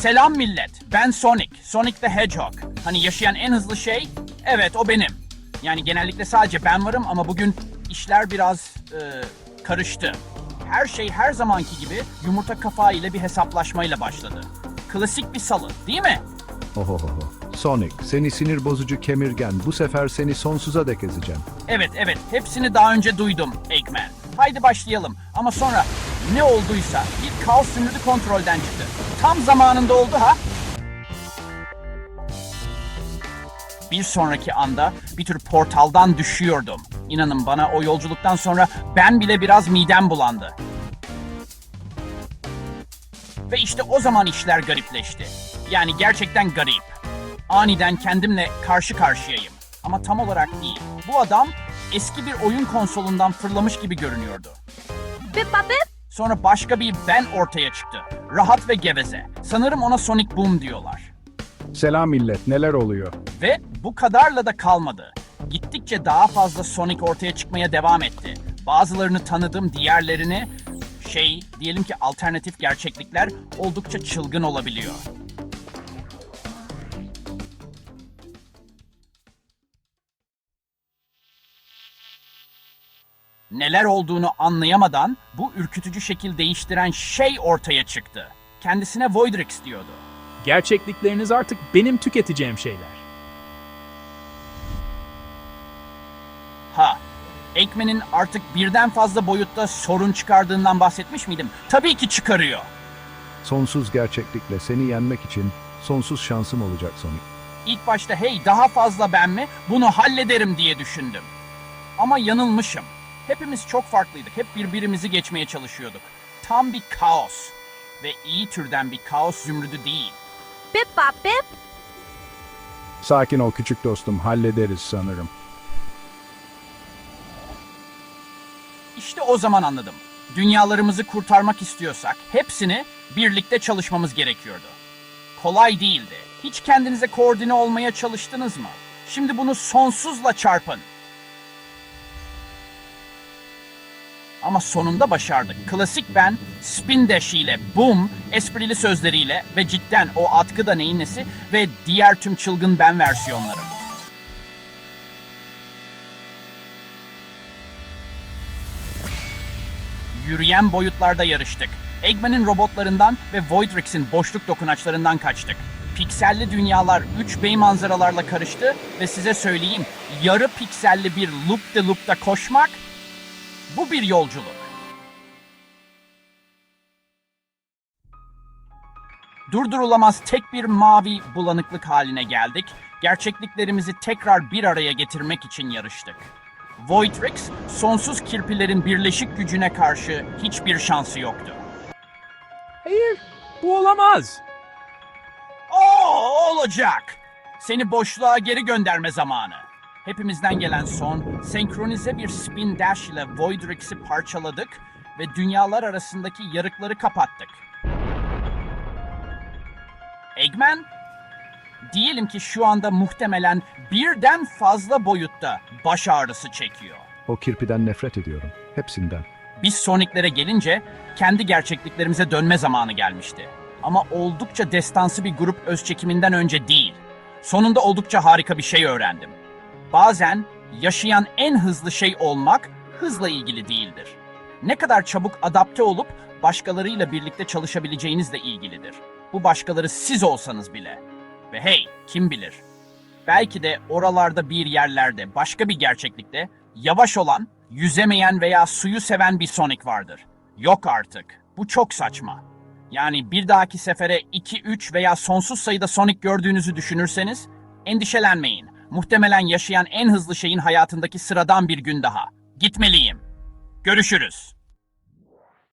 Selam millet. Ben Sonic. Sonic the Hedgehog. Hani yaşayan en hızlı şey? Evet o benim. Yani genellikle sadece ben varım ama bugün işler biraz e, karıştı. Her şey her zamanki gibi yumurta kafağı ile bir hesaplaşmayla başladı. Klasik bir salı değil mi? Ohohoho. Sonic, seni sinir bozucu kemirgen. Bu sefer seni sonsuza dek ezeceğim. Evet evet hepsini daha önce duydum Eggman. Haydi başlayalım ama sonra ne olduysa bir kaos zümrüdü kontrolden çıktı. Tam zamanında oldu ha. Bir sonraki anda bir tür portaldan düşüyordum. İnanın bana o yolculuktan sonra ben bile biraz midem bulandı. Ve işte o zaman işler garipleşti. Yani gerçekten garip. Aniden kendimle karşı karşıyayım. Ama tam olarak değil. Bu adam eski bir oyun konsolundan fırlamış gibi görünüyordu. Bip bip. Sonra başka bir ben ortaya çıktı. Rahat ve geveze. Sanırım ona Sonic Boom diyorlar. Selam millet, neler oluyor? Ve bu kadarla da kalmadı. Gittikçe daha fazla Sonic ortaya çıkmaya devam etti. Bazılarını tanıdım, diğerlerini şey diyelim ki alternatif gerçeklikler oldukça çılgın olabiliyor. Neler olduğunu anlayamadan bu ürkütücü şekil değiştiren şey ortaya çıktı. Kendisine Voidrix diyordu. Gerçeklikleriniz artık benim tüketeceğim şeyler. Ha, Eggman'in artık birden fazla boyutta sorun çıkardığından bahsetmiş miydim? Tabii ki çıkarıyor. Sonsuz gerçeklikle seni yenmek için sonsuz şansım olacak Sonic. İlk başta hey daha fazla ben mi bunu hallederim diye düşündüm. Ama yanılmışım. Hepimiz çok farklıydık. Hep birbirimizi geçmeye çalışıyorduk. Tam bir kaos. Ve iyi türden bir kaos zümrüdü değil. Bip bap bip. Sakin ol küçük dostum, hallederiz sanırım. İşte o zaman anladım. Dünyalarımızı kurtarmak istiyorsak hepsini birlikte çalışmamız gerekiyordu. Kolay değildi. Hiç kendinize koordine olmaya çalıştınız mı? Şimdi bunu sonsuzla çarpın. Ama sonunda başardık. Klasik ben, spin dash ile, boom, esprili sözleriyle ve cidden o atkı da neyin nesi ve diğer tüm çılgın ben versiyonlarım. Yürüyen boyutlarda yarıştık. Eggman'in robotlarından ve Voidrix'in boşluk dokunaçlarından kaçtık. Pikselli dünyalar 3 manzaralarla karıştı ve size söyleyeyim yarı pikselli bir loop de loop'ta koşmak bu bir yolculuk. Durdurulamaz tek bir mavi bulanıklık haline geldik. Gerçekliklerimizi tekrar bir araya getirmek için yarıştık. Voidrix, sonsuz kirpilerin birleşik gücüne karşı hiçbir şansı yoktu. Hayır, bu olamaz. Oo, olacak. Seni boşluğa geri gönderme zamanı. Hepimizden gelen son, senkronize bir spin dash ile Voidrix'i parçaladık ve dünyalar arasındaki yarıkları kapattık. Eggman, diyelim ki şu anda muhtemelen birden fazla boyutta baş ağrısı çekiyor. O kirpiden nefret ediyorum. Hepsinden. Biz Sonic'lere gelince kendi gerçekliklerimize dönme zamanı gelmişti. Ama oldukça destansı bir grup öz çekiminden önce değil. Sonunda oldukça harika bir şey öğrendim. Bazen yaşayan en hızlı şey olmak hızla ilgili değildir. Ne kadar çabuk adapte olup başkalarıyla birlikte çalışabileceğinizle ilgilidir. Bu başkaları siz olsanız bile. Ve hey, kim bilir? Belki de oralarda bir yerlerde, başka bir gerçeklikte yavaş olan, yüzemeyen veya suyu seven bir Sonic vardır. Yok artık. Bu çok saçma. Yani bir dahaki sefere 2, 3 veya sonsuz sayıda Sonic gördüğünüzü düşünürseniz endişelenmeyin. Muhtemelen yaşayan en hızlı şeyin hayatındaki sıradan bir gün daha. Gitmeliyim. Görüşürüz.